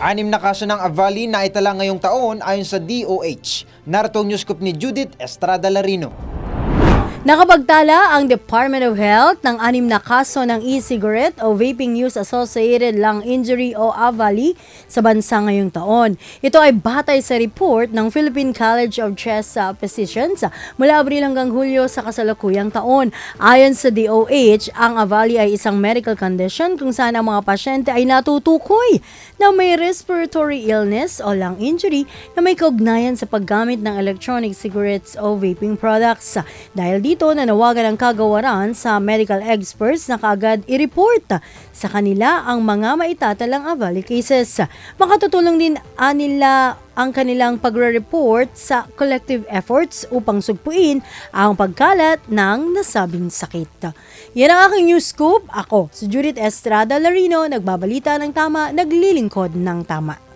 Anim na kaso ng Avali na itala ngayong taon ayon sa DOH. Narito ang news scoop ni Judith Estrada Larino. Nakapagtala ang Department of Health ng anim na kaso ng e-cigarette o vaping use associated lung injury o AVALI sa bansa ngayong taon. Ito ay batay sa report ng Philippine College of Chest Physicians mula Abril hanggang Hulyo sa kasalukuyang taon. Ayon sa DOH, ang AVALI ay isang medical condition kung saan ang mga pasyente ay natutukoy na may respiratory illness o lung injury na may kaugnayan sa paggamit ng electronic cigarettes o vaping products. Dahil dito, nanawagan ang kagawaran sa medical experts na kaagad i-report sa kanila ang mga maitatalang AVALI cases. Makatutulong din ah, nila ang kanilang pagre-report sa collective efforts upang sugpuin ang pagkalat ng nasabing sakit. Yan ang aking news scoop. Ako, si Judith Estrada Larino, nagbabalita ng tama, naglilingkod ng tama.